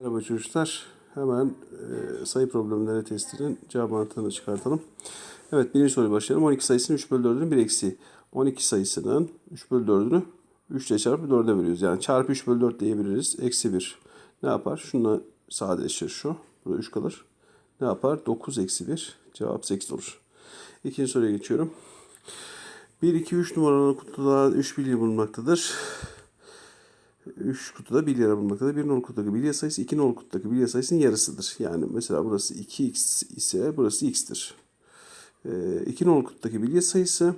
Merhaba çocuklar. Hemen e, sayı problemleri testinin cevap anahtarını çıkartalım. Evet birinci soruya başlayalım. 12 sayısının 3 bölü 4'ünün bir eksiği. 12 sayısının 3 bölü 4'ünü 3 ile çarpı 4'e bölüyoruz. Yani çarpı 3 bölü 4 diyebiliriz. Eksi 1 ne yapar? Şununla sadeleşir şu. Burada 3 kalır. Ne yapar? 9 eksi 1. Cevap 8 olur. İkinci soruya geçiyorum. 1, 2, 3 numaralı kutuda 3 bilye bulunmaktadır. 3 kutuda bilye bulunmaktadır. 1 nolu kutudaki bilye sayısı 2 nolu kutudaki bilye sayısının yarısıdır. Yani mesela burası 2x ise burası x'tir. 2 nolu kutudaki bilye sayısı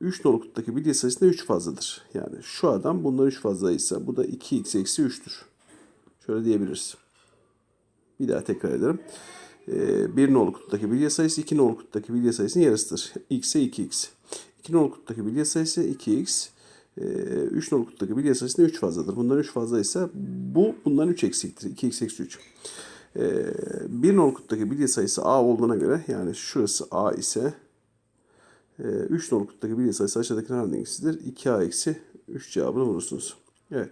3 nolu kutudaki bilye sayısından 3 fazladır. Yani şu adam bundan 3 fazlaysa bu da 2x eksi 3'tür. Şöyle diyebiliriz. Bir daha tekrar ederim. 1 nolu kutudaki bilye sayısı 2 nolu kutudaki bilye sayısının yarısıdır. x'e 2x. 2 nolu kutudaki bilye sayısı 2x. 3 nolu kutudaki bilye sayısında 3 fazladır. Bundan 3 fazlaysa bu bundan 3 eksiktir. 2x eksi 3. 1 nolu kutudaki bilye sayısı a olduğuna göre yani şurası a ise 3 nolu kutudaki bilye sayısı aşağıdakilerin hangisidir? 2a eksi 3 cevabını bulursunuz. Evet.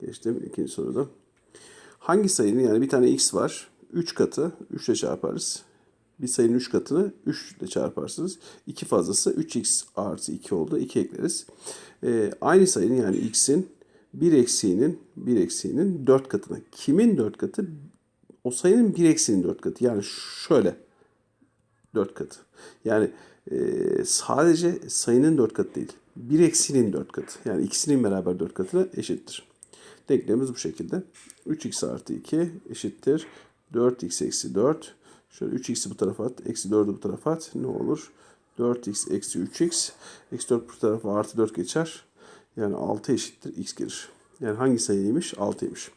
Geçtim ikinci soruda. Hangi sayının yani bir tane x var. 3 katı 3 ile çarparız. Bir sayının 3 katını 3 ile çarparsınız. 2 fazlası 3x artı 2 oldu. 2 ekleriz. Ee, aynı sayının yani x'in 1 eksiğinin 1 eksiğinin 4 katına. Kimin 4 katı? O sayının 1 eksiğinin 4 katı. Yani şöyle 4 katı. Yani e, sadece sayının 4 katı değil. 1 eksiğinin 4 katı. Yani ikisinin beraber 4 katına eşittir. Denklemimiz bu şekilde. 3x artı 2 eşittir. 4x eksi 4. Şöyle 3x'i bu tarafa at. Eksi 4'ü bu tarafa at. Ne olur? 4x eksi 3x. Eksi 4 bu tarafa artı 4 geçer. Yani 6 eşittir x gelir. Yani hangi sayıymış? 6'ymış.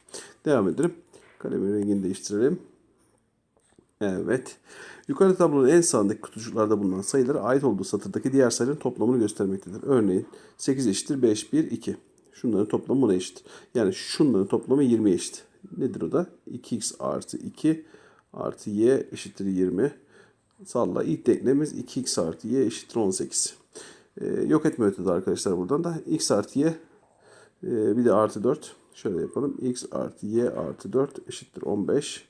Devam edelim. Kalemin rengini değiştirelim. Evet. Yukarıda tablonun en sağındaki kutucuklarda bulunan sayılara ait olduğu satırdaki diğer sayıların toplamını göstermektedir. Örneğin 8 eşittir 5, 1, 2. Şunların toplamı buna eşit. Yani şunların toplamı 20 eşit. Nedir o da? 2x artı 2 artı y eşittir 20. Salla ilk denklemimiz 2x artı y eşittir 18. Ee, yok etme ötede arkadaşlar buradan da x artı y e, bir de artı 4. Şöyle yapalım. x artı y artı 4 eşittir 15.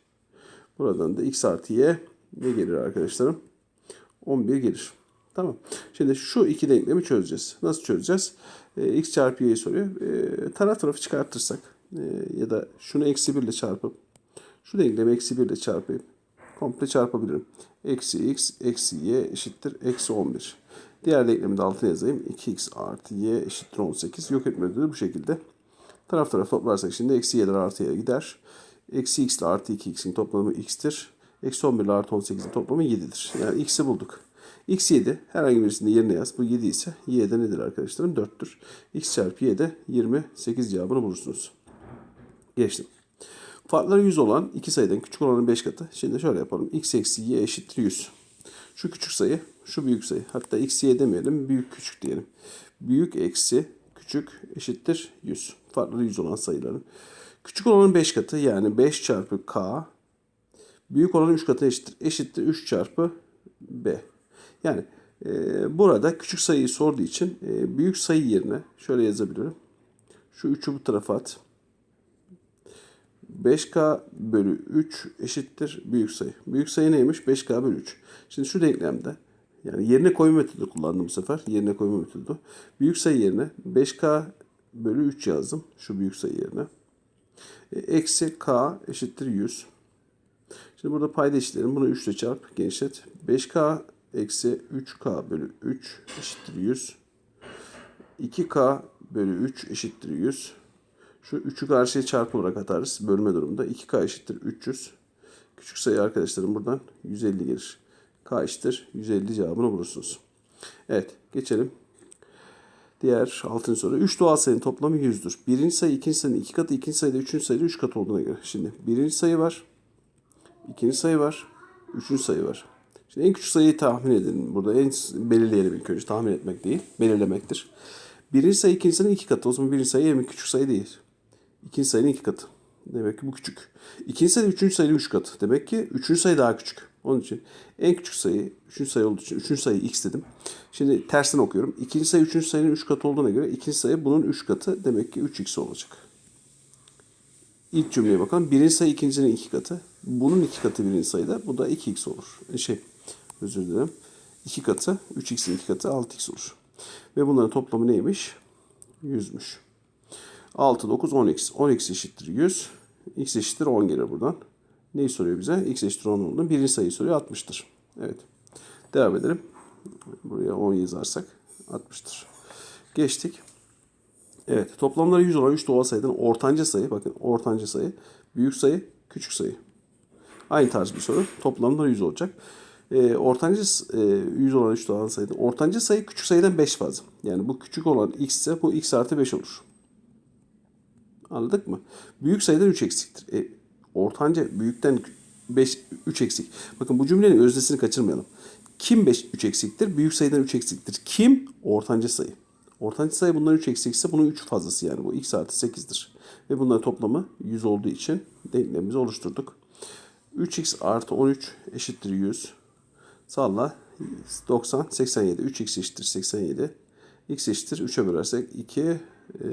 Buradan da x artı y ne gelir arkadaşlarım? 11 gelir. Tamam. Şimdi şu iki denklemi çözeceğiz. Nasıl çözeceğiz? Ee, x çarpı y'yi soruyor. Ee, taraf tarafı çıkartırsak e, ya da şunu eksi 1 ile çarpıp şu denklemi eksi 1 ile çarpayım. Komple çarpabilirim. Eksi x eksi y eşittir eksi 11. Diğer denklemi de altına yazayım. 2x artı y eşittir 18. Yok etme ödülü bu şekilde. Taraf taraf toplarsak şimdi eksi y'ler artı y'ye gider. Eksi x ile artı 2x'in toplamı x'tir. Eksi 11 ile artı 18'in toplamı 7'dir. Yani x'i bulduk. x 7. Herhangi birisinde yerine yaz. Bu 7 ise y nedir arkadaşlarım? 4'tür. x çarpı y de 28 cevabını bulursunuz. Geçtim. Farkları 100 olan iki sayıdan küçük olanın 5 katı. Şimdi şöyle yapalım. x eksi y eşittir 100. Şu küçük sayı, şu büyük sayı. Hatta x y demeyelim, büyük küçük diyelim. Büyük eksi küçük eşittir 100. Farkları 100 olan sayıların. Küçük olanın 5 katı yani 5 çarpı k. Büyük olanın 3 katı eşittir. Eşittir 3 çarpı b. Yani e, burada küçük sayıyı sorduğu için e, büyük sayı yerine şöyle yazabilirim. Şu 3'ü bu tarafa at. 5K bölü 3 eşittir büyük sayı. Büyük sayı neymiş? 5K bölü 3. Şimdi şu denklemde yani yerine koyma metodu kullandım bu sefer. Yerine koyma metodu. Büyük sayı yerine 5K bölü 3 yazdım. Şu büyük sayı yerine. E, eksi K eşittir 100. Şimdi burada payda eşitlerim. Bunu 3 ile çarp. Genişlet. 5K eksi 3K bölü 3 eşittir 100. 2K bölü 3 eşittir 100. Şu 3'ü karşıya çarpı olarak atarız. Bölme durumunda. 2K eşittir 300. Küçük sayı arkadaşlarım buradan 150 gelir. K eşittir 150 cevabını bulursunuz. Evet geçelim. Diğer altın soru. 3 doğal sayının toplamı 100'dür. Birinci sayı ikinci sayının 2 katı, ikinci sayıda üçüncü sayıda 3 katı olduğuna göre. Şimdi birinci sayı var. ikinci sayı var. Üçüncü sayı var. Şimdi en küçük sayıyı tahmin edin. Burada en belirleyelim ilk önce. Tahmin etmek değil, belirlemektir. Birinci sayı ikinci sayının 2 katı. O zaman birinci sayı en küçük sayı değil. İkinci sayının 2 katı. Demek ki bu küçük. İkinci sayı üçüncü sayının 3 katı. Demek ki üçüncü sayı daha küçük. Onun için en küçük sayı üçüncü sayı olduğu için üçüncü sayı x dedim. Şimdi tersini okuyorum. İkinci sayı üçüncü sayının 3 katı olduğuna göre ikinci sayı bunun 3 katı. Demek ki 3x olacak. İlk cümleye bakalım. Birinci sayı ikincinin iki katı. Bunun iki katı birinci sayıda. Bu da 2x olur. E, Şey özür dilerim. 2 katı 3x'in 2 katı 6x olur. Ve bunların toplamı neymiş? 100'müş. 6, 9, 10x. 10x eşittir 100. x eşittir 10 gelir buradan. Neyi soruyor bize? x eşittir 10 olduğunu. Birinci sayıyı soruyor 60'tır. Evet. Devam edelim. Buraya 10 yazarsak 60'tır. Geçtik. Evet. Toplamları 100 olan 3 doğal sayıdan ortanca sayı. Bakın ortanca sayı. Büyük sayı. Küçük sayı. Aynı tarz bir soru. Toplamları 100 olacak. E, ortanca e, 100 olan 3 doğal sayıdan ortanca sayı küçük sayıdan 5 fazla. Yani bu küçük olan x ise bu x artı 5 olur. Anladık mı? Büyük sayıdan 3 eksiktir. E, ortanca büyükten 5 3 eksik. Bakın bu cümlenin öznesini kaçırmayalım. Kim 5 3 eksiktir? Büyük sayıdan 3 eksiktir. Kim? Ortanca sayı. Ortanca sayı bundan 3 eksikse bunun 3 fazlası yani bu x artı 8'dir. Ve bunların toplamı 100 olduğu için denklemimizi oluşturduk. 3x artı 13 eşittir 100. Salla 90, 87. 3x eşittir 87. x eşittir 3'e bölersek 2, e,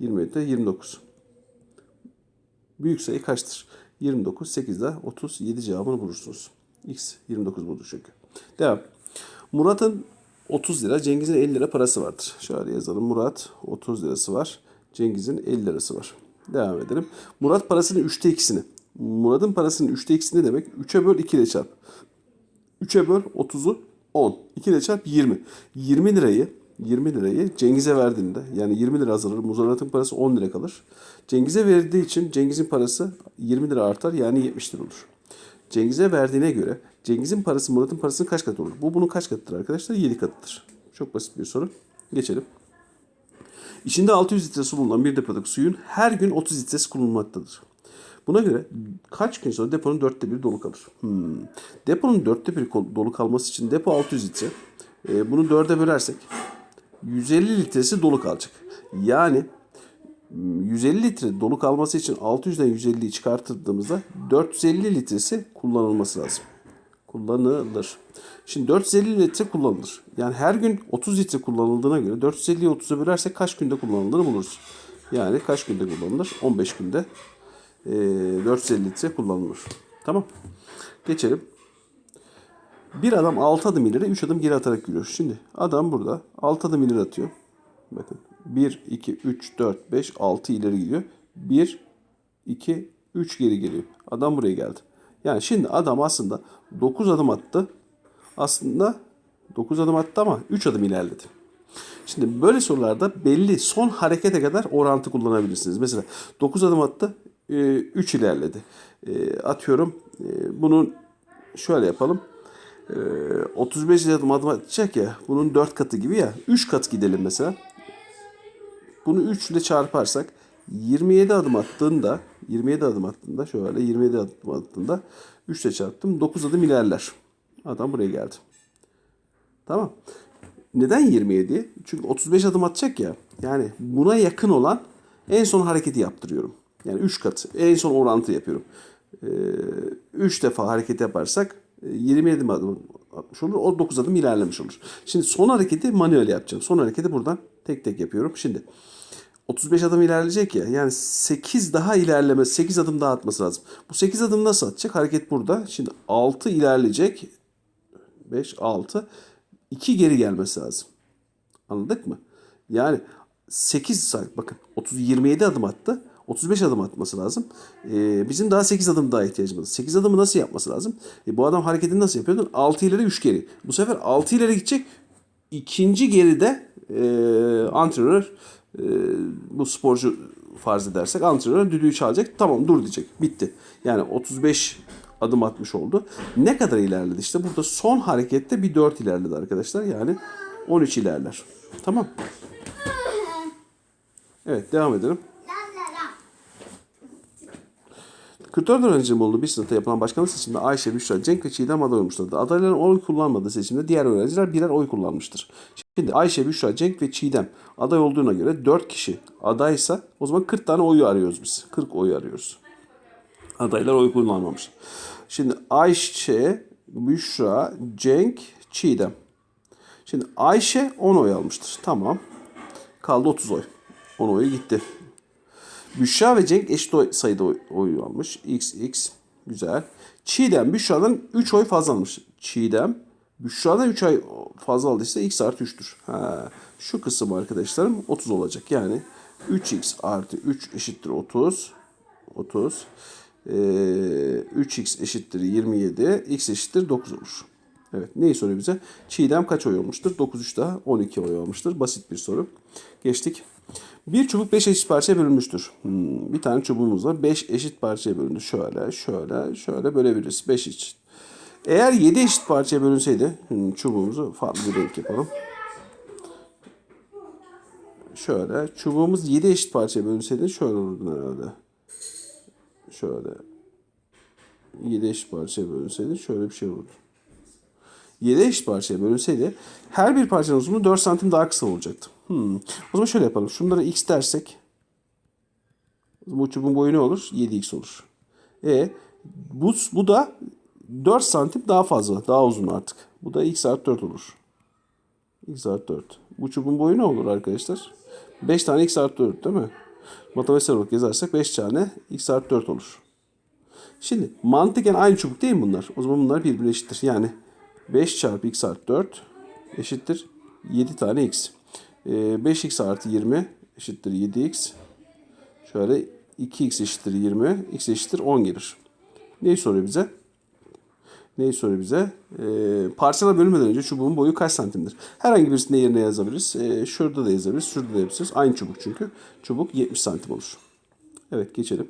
27'de 29. Büyük sayı kaçtır? 29, 8 ile 37 cevabını bulursunuz. X 29 budur çünkü. Devam. Murat'ın 30 lira, Cengiz'in 50 lira parası vardır. Şöyle yazalım. Murat 30 lirası var. Cengiz'in 50 lirası var. Devam edelim. Murat parasının 3'te 2'sini. Murat'ın parasının 3'te 2'si ne demek? 3'e böl 2 ile çarp. 3'e böl 30'u 10. 2 ile çarp 20. 20 lirayı 20 lirayı Cengiz'e verdiğinde yani 20 lira azalır. Muzarat'ın parası 10 lira kalır. Cengiz'e verdiği için Cengiz'in parası 20 lira artar yani 70 lira olur. Cengiz'e verdiğine göre Cengiz'in parası Murat'ın parasının kaç katı olur? Bu bunun kaç katıdır arkadaşlar? 7 katıdır. Çok basit bir soru. Geçelim. İçinde 600 litre su bulunan bir depodaki suyun her gün 30 litresi kullanılmaktadır. Buna göre kaç gün sonra deponun dörtte biri dolu kalır? Hmm. Deponun dörtte biri dolu kalması için depo 600 litre. Ee, bunu dörde bölersek 150 litresi dolu kalacak. Yani hmm, 150 litre dolu kalması için 600'den 150'yi çıkarttığımızda 450 litresi kullanılması lazım. Kullanılır. Şimdi 450 litre kullanılır. Yani her gün 30 litre kullanıldığına göre 450'yi 30'a bölersek kaç günde kullanıldığını buluruz. Yani kaç günde kullanılır? 15 günde e, 450 litre kullanılır. Tamam. Geçelim. Bir adam 6 adım ileri 3 adım geri atarak yürüyor. Şimdi adam burada 6 adım ileri atıyor. Bakın 1, 2, 3, 4, 5, 6 ileri gidiyor. 1, 2, 3 geri geliyor. Adam buraya geldi. Yani şimdi adam aslında 9 adım attı. Aslında 9 adım attı ama 3 adım ilerledi. Şimdi böyle sorularda belli son harekete kadar orantı kullanabilirsiniz. Mesela 9 adım attı, 3 ilerledi. E, Atıyorum e, bunun şöyle yapalım. E, 35 adım adım atacak ya bunun 4 katı gibi ya 3 kat gidelim mesela. Bunu 3 ile çarparsak 27 adım attığında 27 adım attığında şöyle 27 adım attığında 3 ile çarptım 9 adım ilerler. Adam buraya geldi. Tamam. Neden 27? Çünkü 35 adım atacak ya. Yani buna yakın olan en son hareketi yaptırıyorum. Yani 3 kat. En son orantı yapıyorum. 3 defa hareket yaparsak 27 adım atmış olur. O 9 adım ilerlemiş olur. Şimdi son hareketi manuel yapacağım. Son hareketi buradan tek tek yapıyorum. Şimdi 35 adım ilerleyecek ya. Yani 8 daha ilerlemesi, 8 adım daha atması lazım. Bu 8 adım nasıl atacak? Hareket burada. Şimdi 6 ilerleyecek. 5, 6. 2 geri gelmesi lazım. Anladık mı? Yani 8 saat bakın 30 27 adım attı. 35 adım atması lazım. Ee, bizim daha 8 adım daha ihtiyacımız var. 8 adımı nasıl yapması lazım? E, bu adam hareketini nasıl yapıyordu? 6 ileri 3 geri. Bu sefer 6 ileri gidecek. İkinci geride e, antrenör e, bu sporcu farz edersek antrenör düdüğü çalacak. Tamam dur diyecek. Bitti. Yani 35 adım atmış oldu. Ne kadar ilerledi? İşte burada son harekette bir 4 ilerledi arkadaşlar. Yani 13 ilerler. Tamam. Evet devam edelim. 44 öğrencinin olduğu bir sınıfta yapılan başkanlık seçiminde Ayşe, Büşra, Cenk ve Çiğdem aday olmuşlardı. Adayların oy kullanmadığı seçimde diğer öğrenciler birer oy kullanmıştır. Şimdi Ayşe, Büşra, Cenk ve Çiğdem aday olduğuna göre 4 kişi adaysa o zaman 40 tane oyu arıyoruz biz. 40 oyu arıyoruz. Adaylar oy kullanmamış. Şimdi Ayşe, Büşra, Cenk, Çiğdem. Şimdi Ayşe 10 oy almıştır. Tamam. Kaldı 30 oy. 10 oyu gitti. Büşra ve Cenk eşit oy- sayıda oy, oy almış. X, X. Güzel. Çiğdem Büşra'dan 3 oy fazla almış. Çiğdem Büşra'dan 3 ay fazla aldıysa x artı 3'tür. Ha, şu kısım arkadaşlarım 30 olacak. Yani 3x artı 3 eşittir 30. 30. Ee, 3x eşittir 27. x eşittir 9 olur. Evet neyi soruyor bize? Çiğdem kaç oy olmuştur? 9 3 daha 12 oy olmuştur. Basit bir soru. Geçtik. Bir çubuk 5 eşit parçaya bölünmüştür. Hmm, bir tane çubuğumuz var. 5 eşit parçaya bölündü. Şöyle, şöyle, şöyle bölebiliriz. 5 eşit. Eğer 7 eşit parçaya bölünseydi, hmm, çubuğumuzu farklı bir renk yapalım. Şöyle, çubuğumuz 7 eşit parçaya bölünseydi şöyle olurdu herhalde. Şöyle. 7 eşit parçaya bölünseydi şöyle bir şey olurdu. 7 eşit parçaya bölünseydi her bir parçanın uzunluğu 4 santim daha kısa olacaktı. Hmm. O zaman şöyle yapalım. Şunlara x dersek bu çubuğun boyu ne olur? 7x olur. E bu, bu da 4 santim daha fazla. Daha uzun artık. Bu da x artı 4 olur. x artı 4. Bu çubuğun boyu ne olur arkadaşlar? 5 tane x artı 4 değil mi? Matematiksel olarak yazarsak 5 tane x artı 4 olur. Şimdi mantıken aynı çubuk değil mi bunlar? O zaman bunlar birbirine eşittir. Yani 5 çarpı x artı 4 eşittir 7 tane x. Ee, 5x artı 20 eşittir 7x. Şöyle 2x eşittir 20. x eşittir 10 gelir. Neyi soruyor bize? Neyi soruyor bize? Ee, parçala bölünmeden önce çubuğun boyu kaç santimdir? Herhangi birisini yerine yazabiliriz. Ee, şurada da yazabiliriz. Şurada da yapabiliriz. Aynı çubuk çünkü. Çubuk 70 santim olur. Evet geçelim.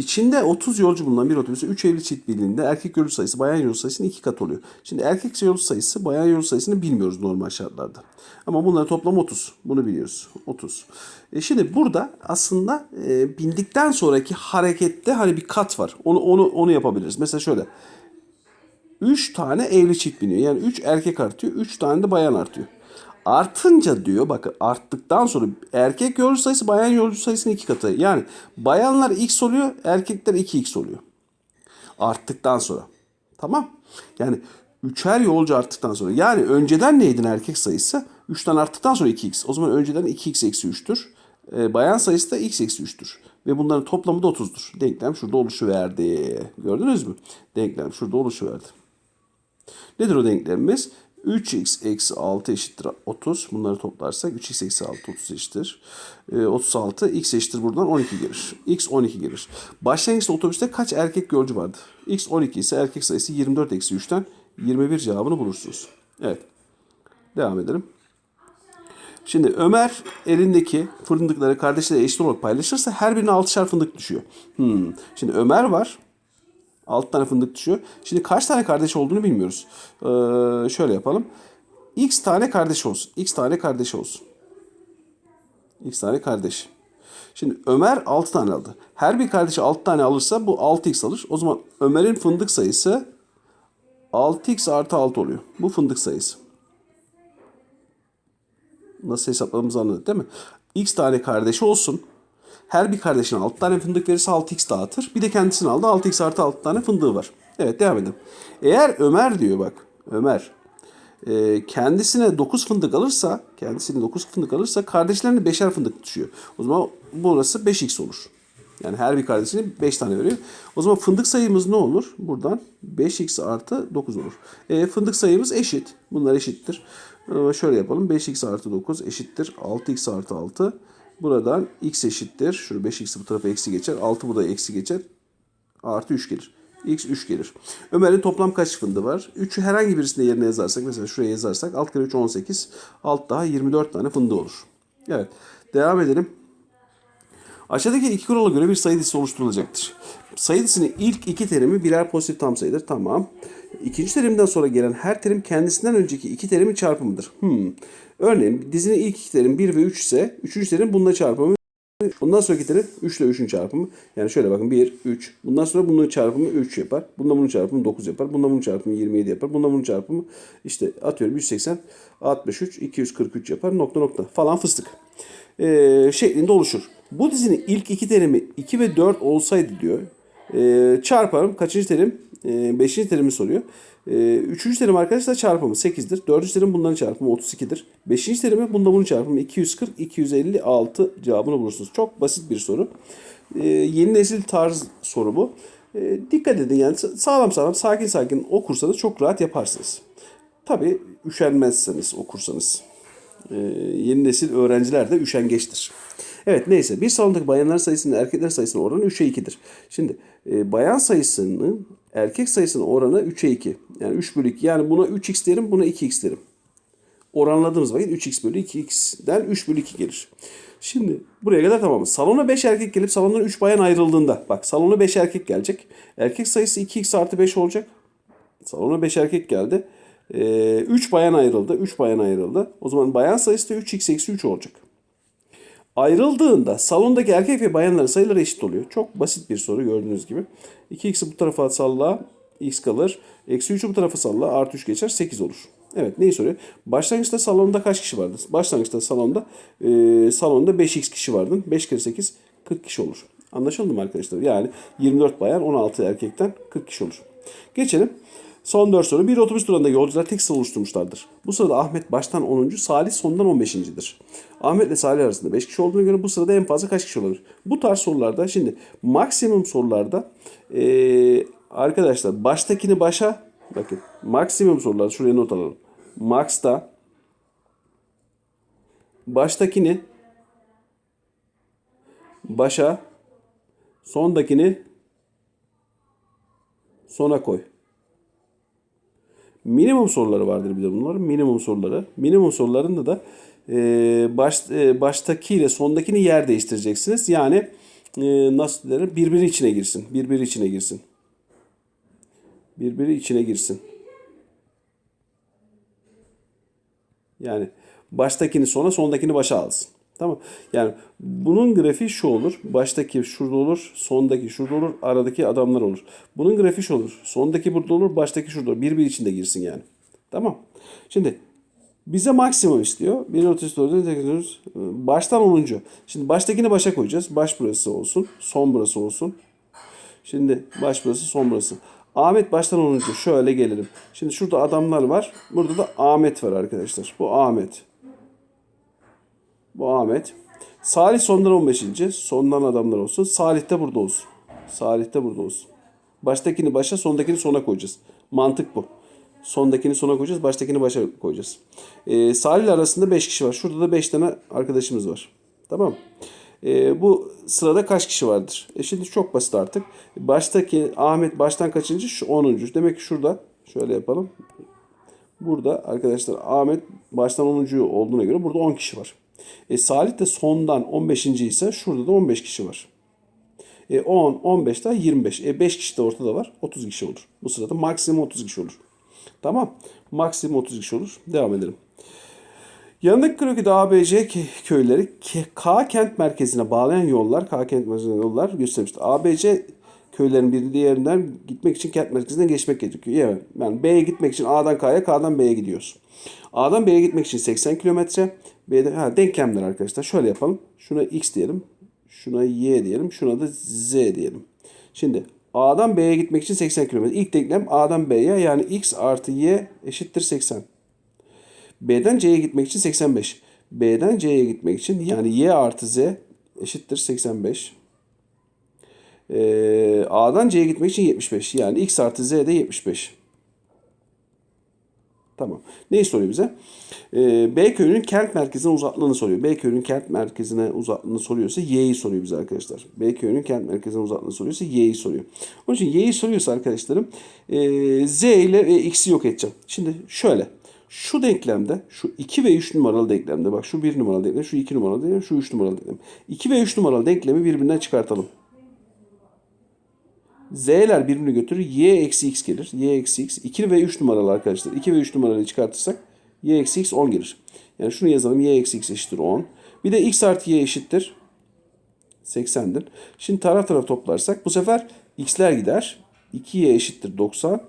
İçinde 30 yolcu bulunan bir otobüse 3 evli çift bindiğinde erkek yolcu sayısı bayan yolcu sayısının 2 katı oluyor. Şimdi erkek yolcu sayısı bayan yolcu sayısını bilmiyoruz normal şartlarda. Ama bunların toplamı 30. Bunu biliyoruz. 30. E şimdi burada aslında e, bindikten sonraki harekette hani bir kat var. Onu onu onu yapabiliriz. Mesela şöyle. 3 tane evli çift biniyor. Yani 3 erkek artıyor, 3 tane de bayan artıyor. Artınca diyor bakın arttıktan sonra erkek yolcu sayısı bayan yolcu sayısının iki katı. Yani bayanlar x oluyor, erkekler 2x oluyor. Arttıktan sonra. Tamam. Yani üçer yolcu arttıktan sonra. Yani önceden neydin erkek sayısı? 3'ten arttıktan sonra 2x. O zaman önceden 2x eksi 3'tür. Ee, bayan sayısı da x eksi 3'tür. Ve bunların toplamı da 30'dur. Denklem şurada oluşuverdi. Gördünüz mü? Denklem şurada oluşuverdi. Nedir o denklemimiz? 3x eksi 6 eşittir 30. Bunları toplarsak 3x eksi 6 30 eşittir. Ee, 36 x eşittir buradan 12 gelir. x 12 gelir. Başlangıçta otobüste kaç erkek yolcu vardı? x 12 ise erkek sayısı 24 eksi 3'ten 21 cevabını bulursunuz. Evet. Devam edelim. Şimdi Ömer elindeki fındıkları kardeşleriyle eşit olarak paylaşırsa her birine 6'şer fındık düşüyor. Hmm. Şimdi Ömer var. 6 tane fındık düşüyor. Şimdi kaç tane kardeş olduğunu bilmiyoruz. Ee, şöyle yapalım. X tane kardeş olsun. X tane kardeş olsun. X tane kardeş. Şimdi Ömer 6 tane aldı. Her bir kardeşi 6 tane alırsa bu 6x alır. O zaman Ömer'in fındık sayısı 6x artı 6 oluyor. Bu fındık sayısı. Nasıl hesapladığımızı anladık değil mi? X tane kardeşi olsun. Her bir kardeşine 6 tane fındık verirse 6x dağıtır. Bir de kendisini aldı 6x artı 6 tane fındığı var. Evet devam edelim. Eğer Ömer diyor bak Ömer e, kendisine 9 fındık alırsa kendisine 9 fındık alırsa kardeşlerine 5'er fındık düşüyor. O zaman burası 5x olur. Yani her bir kardeşine 5 tane veriyor. O zaman fındık sayımız ne olur? Buradan 5x artı 9 olur. E, fındık sayımız eşit. Bunlar eşittir. E, şöyle yapalım. 5x artı 9 eşittir. 6x artı 6. Buradan x eşittir. Şurada 5x'i bu tarafa eksi geçer. 6 burada eksi geçer. Artı 3 gelir. x 3 gelir. Ömer'in toplam kaç fındığı var? 3'ü herhangi birisinde yerine yazarsak mesela şuraya yazarsak 6 kere 3 18. Alt daha 24 tane fındığı olur. Evet. Devam edelim. Aşağıdaki iki kurala göre bir sayı dizisi oluşturulacaktır. Sayı dizisinin ilk iki terimi birer pozitif tam sayıdır. Tamam. İkinci terimden sonra gelen her terim kendisinden önceki iki terimin çarpımıdır. Hmm. Örneğin dizinin ilk iki terim 1 ve 3 ise üçüncü terim bununla çarpımı. Bundan sonraki terim 3 ile 3'ün çarpımı. Yani şöyle bakın 1, 3. Bundan sonra bunun çarpımı 3 yapar. Bundan bunun çarpımı 9 yapar. Bundan bunun çarpımı 27 yapar. Bundan bunun çarpımı işte atıyorum 180, 63, 243 yapar. Nokta nokta falan fıstık. Ee, şeklinde oluşur. Bu dizinin ilk iki terimi 2 ve 4 olsaydı diyor. E, çarparım. Kaçıncı terim? E, beşinci terimi soruyor. E, üçüncü terim arkadaşlar çarpımı 8'dir. Dördüncü terim bunların çarpımı 32'dir. Beşinci terimi bunda bunun çarpımı 240, 256 cevabını bulursunuz. Çok basit bir soru. E, yeni nesil tarz soru bu. E, dikkat edin yani sağlam sağlam sakin sakin okursanız çok rahat yaparsınız. Tabii üşenmezseniz okursanız. Ee, yeni nesil öğrenciler de üşengeçtir. Evet neyse bir salondaki bayanlar sayısının erkekler sayısının oranı 3'e 2'dir. Şimdi e, bayan sayısının erkek sayısının oranı 3'e 2. Yani 3 bölü 2. Yani buna 3x derim buna 2x derim. Oranladığımız vakit 3x bölü 2x'den 3 bölü 2 gelir. Şimdi buraya kadar tamam. Salona 5 erkek gelip salondan 3 bayan ayrıldığında bak salona 5 erkek gelecek. Erkek sayısı 2x artı 5 olacak. Salona 5 erkek geldi. 3 ee, bayan ayrıldı. 3 bayan ayrıldı. O zaman bayan sayısı da 3x eksi 3 olacak. Ayrıldığında salondaki erkek ve bayanların sayıları eşit oluyor. Çok basit bir soru gördüğünüz gibi. 2x'i bu tarafa salla x kalır. Eksi 3'ü bu tarafa salla artı 3 geçer 8 olur. Evet neyi soruyor? Başlangıçta salonda kaç kişi vardı? Başlangıçta salonda e, salonda 5x kişi vardı. 5 kere 8 40 kişi olur. Anlaşıldı mı arkadaşlar? Yani 24 bayan 16 erkekten 40 kişi olur. Geçelim. Son 4 soru. Bir otobüs durağında yolcular tek sıra oluşturmuşlardır. Bu sırada Ahmet baştan 10. Salih sondan 15.dir. Ahmet ile Salih arasında 5 kişi olduğuna göre bu sırada en fazla kaç kişi olabilir? Bu tarz sorularda şimdi maksimum sorularda ee, arkadaşlar baştakini başa bakın maksimum sorularda şuraya not alalım. Max'ta baştakini başa sondakini sona koy. Minimum soruları vardır bir de bunların. Minimum soruları. Minimum sorularında da e, baş, e, baştaki ile sondakini yer değiştireceksiniz. Yani e, nasıl derim? Birbiri içine girsin. Birbiri içine girsin. Birbiri içine girsin. Yani baştakini sona, sondakini başa alsın. Tamam. Yani bunun grafiği şu olur. Baştaki şurada olur. Sondaki şurada olur. Aradaki adamlar olur. Bunun grafiği şu olur. Sondaki burada olur. Baştaki şurada olur. Birbiri içinde girsin yani. Tamam. Şimdi bize maksimum istiyor. 1.34'e tekrar Baştan 10. Şimdi baştakini başa koyacağız. Baş burası olsun. Son burası olsun. Şimdi baş burası son burası. Ahmet baştan 10. Şöyle gelelim. Şimdi şurada adamlar var. Burada da Ahmet var arkadaşlar. Bu Ahmet. Bu Ahmet. Salih sondan 15. Sondan adamlar olsun. Salih de burada olsun. Salih de burada olsun. Baştakini başa, sondakini sona koyacağız. Mantık bu. Sondakini sona koyacağız, baştakini başa koyacağız. Ee, Salih arasında 5 kişi var. Şurada da 5 tane arkadaşımız var. Tamam ee, bu sırada kaç kişi vardır? E şimdi çok basit artık. Baştaki Ahmet baştan kaçıncı? Şu 10. Demek ki şurada şöyle yapalım. Burada arkadaşlar Ahmet baştan 10. olduğuna göre burada 10 kişi var. E, Salih de sondan 15. ise şurada da 15 kişi var. E, 10, 15 daha 25. E, 5 kişi de ortada var. 30 kişi olur. Bu sırada maksimum 30 kişi olur. Tamam. Maksimum 30 kişi olur. Devam edelim. Yanındaki krokide ABC köyleri K kent merkezine bağlayan yollar, K kent merkezine yollar göstermiştir. ABC köylerin bir diğerinden gitmek için kent merkezinden geçmek gerekiyor. Evet. Yani B'ye gitmek için A'dan K'ya, K'dan B'ye gidiyoruz. A'dan B'ye gitmek için 80 kilometre. B'de ha, denklemler arkadaşlar. Şöyle yapalım. Şuna X diyelim. Şuna Y diyelim. Şuna da Z diyelim. Şimdi A'dan B'ye gitmek için 80 kilometre. İlk denklem A'dan B'ye yani X artı Y eşittir 80. B'den C'ye gitmek için 85. B'den C'ye gitmek için yani Y artı Z eşittir 85. Ee, A'dan C'ye gitmek için 75. Yani X artı Z de 75. Tamam. Neyi soruyor bize? Ee, B köyünün kent merkezine uzaklığını soruyor. B köyünün kent merkezine uzaklığını soruyorsa Y'yi soruyor bize arkadaşlar. B köyünün kent merkezine uzaklığını soruyorsa Y'yi soruyor. Onun için Y'yi soruyorsa arkadaşlarım e, Z ile e, X'i yok edeceğim. Şimdi şöyle. Şu denklemde, şu 2 ve 3 numaralı denklemde, bak şu 1 numaralı denklem, şu 2 numaralı denklem, şu 3 numaralı denklem. 2 ve 3 numaralı denklemi birbirinden çıkartalım. Z'ler birbirini götürür. Y eksi x gelir. Y eksi x. 2 ve 3 numaralı arkadaşlar. 2 ve 3 numaralı çıkartırsak y eksi x 10 gelir. Yani şunu yazalım. Y eksi x eşittir 10. Bir de x artı y eşittir 80'dir. Şimdi taraf taraf toplarsak bu sefer x'ler gider. 2y eşittir 90.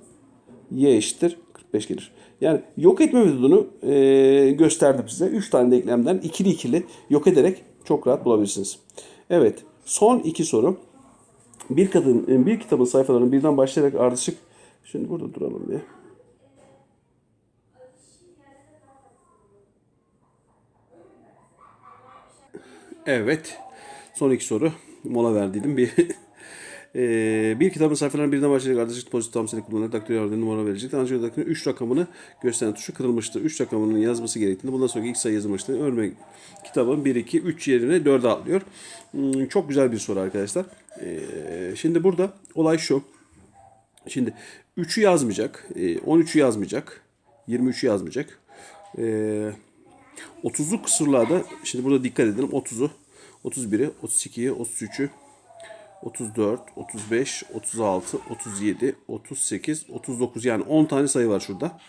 y eşittir 45 gelir. Yani yok etme metodunu e, gösterdim size. 3 tane denklemden ikili ikili yok ederek çok rahat bulabilirsiniz. Evet. Son iki soru. Bir kadın bir kitabın sayfalarının birden başlayarak ardışık Şimdi burada duralım bir. Evet. Son iki soru. Mola verdiydim. Bir Eee, bir kitabın sayfalarının birden başlayarak ardışık pozitif tamsili kullanarak daktilo yardımıyla numara verecektir. Ancak daktilo 3 rakamını gösteren tuşu kırılmıştır. 3 rakamının yazması gerektiğinde bundan sonra ilk sayı yazılmıştır. Örnek kitabın 1, 2, 3 yerine 4'e atlıyor. Hmm, çok güzel bir soru arkadaşlar. Eee, şimdi burada olay şu. Şimdi 3'ü yazmayacak, e, 13'ü yazmayacak, 23'ü yazmayacak. E, 30'lu kusurlarda, şimdi burada dikkat edelim 30'u, 31'i, 32'yi, 33'ü, 34, 35, 36, 37, 38, 39 yani 10 tane sayı var şurada.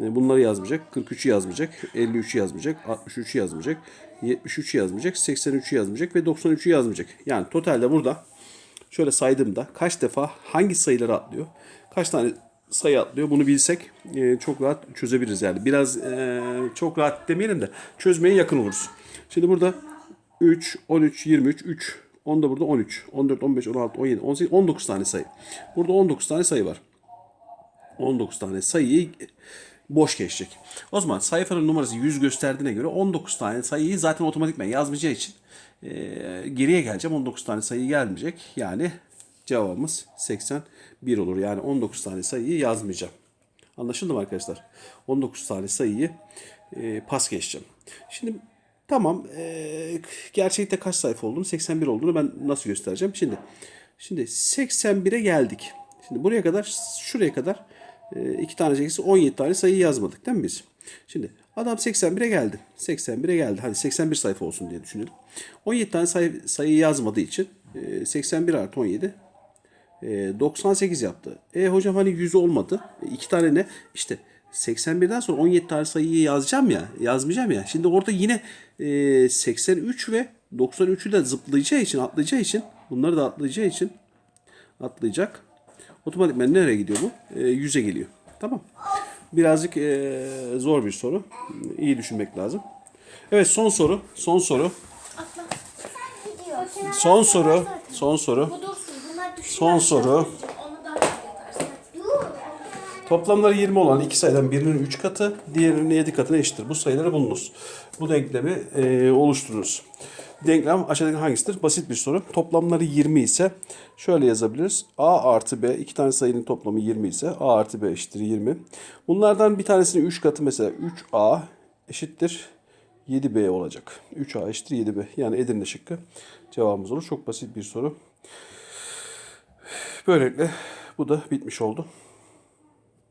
E, Bunları yazmayacak. 43'ü yazmayacak. 53'ü yazmayacak. 63'ü yazmayacak. 73'ü yazmayacak. 83'ü yazmayacak ve 93'ü yazmayacak. Yani totalde burada şöyle saydığımda kaç defa hangi sayıları atlıyor? Kaç tane sayı atlıyor? Bunu bilsek e, çok rahat çözebiliriz yani. Biraz e, çok rahat demeyelim de çözmeye yakın oluruz. Şimdi burada 3, 13, 23, 3. Onda burada 13, 14, 15, 16, 17, 18, 19 tane sayı. Burada 19 tane sayı var. 19 tane sayıyı boş geçecek. O zaman sayfanın numarası 100 gösterdiğine göre 19 tane sayıyı zaten otomatikman yazmayacağı için e, geriye geleceğim. 19 tane sayı gelmeyecek. Yani cevabımız 81 olur. Yani 19 tane sayıyı yazmayacağım. Anlaşıldı mı arkadaşlar? 19 tane sayıyı e, pas geçeceğim. Şimdi tamam e, gerçekte kaç sayfa olduğunu 81 olduğunu ben nasıl göstereceğim? Şimdi şimdi 81'e geldik. Şimdi buraya kadar şuraya kadar e, iki tane eksi 17 tane sayı yazmadık değil mi biz? Şimdi adam 81'e geldi. 81'e geldi. Hadi 81 sayfa olsun diye düşünelim. 17 tane sayı, sayı yazmadığı için e, 81 artı 17 e, 98 yaptı. E hocam hani 100 olmadı. E, iki tane ne? İşte 81'den sonra 17 tane sayıyı yazacağım ya. Yazmayacağım ya. Şimdi orada yine e, 83 ve 93'ü de zıplayacağı için, atlayacağı için, bunları da atlayacağı için atlayacak. Otomatikman nereye gidiyor bu? E, 100'e geliyor. Tamam. Birazcık e, zor bir soru. İyi düşünmek lazım. Evet son soru. Son soru. Son soru. Son soru. Son soru. Onu daha çok yatarsın. Toplamları 20 olan iki sayıdan birinin 3 katı, diğerinin 7 katına eşittir. Bu sayıları bulunuz. Bu denklemi e, oluştururuz. Denklem aşağıdaki hangisidir? Basit bir soru. Toplamları 20 ise şöyle yazabiliriz. A artı B, iki tane sayının toplamı 20 ise A artı B eşittir 20. Bunlardan bir tanesinin 3 katı mesela 3A eşittir 7B olacak. 3A eşittir 7B. Yani Edirne şıkkı cevabımız olur. Çok basit bir soru. Böylelikle bu da bitmiş oldu.